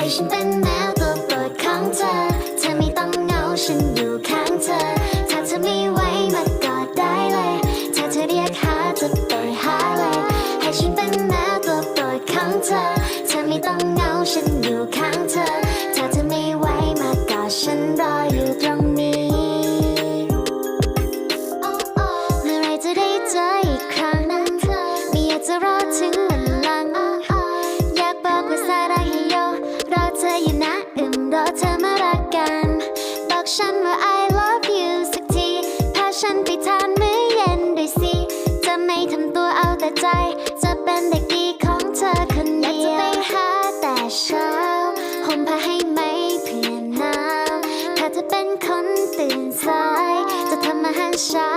ให้ฉันเป็นแมวตัวโปรดของเธอ เธอไม่ต้องเหงาฉันอยู่ข้างเธอ ถ้าเธอไม่ไหวมากอดได้เลย ถ้าเธอเรียกหาจะไปหาเลย ให้ฉันเป็นแมวตัวโปรดของเธอ เธอไม่ต้องเหงาฉันอยู่ข้างเธอ ถ้าเธอไม่ไหวมากอดฉัน อยู่นะอึมรอเธอมารักกัน บอกฉันว่า I love you สักที พาฉันไปทานมื้อเย็นด้วยสิ จะไม่ทำตัวเอาแต่ใจ จะเป็นเด็กดีของเธอคนเดียว อยากจะไปหาแต่เช้าห่มผ้าให้ไหมเพื่อนน้ำถ้าเธอเป็นคนตื่นสาย จะทำอาหารเช้า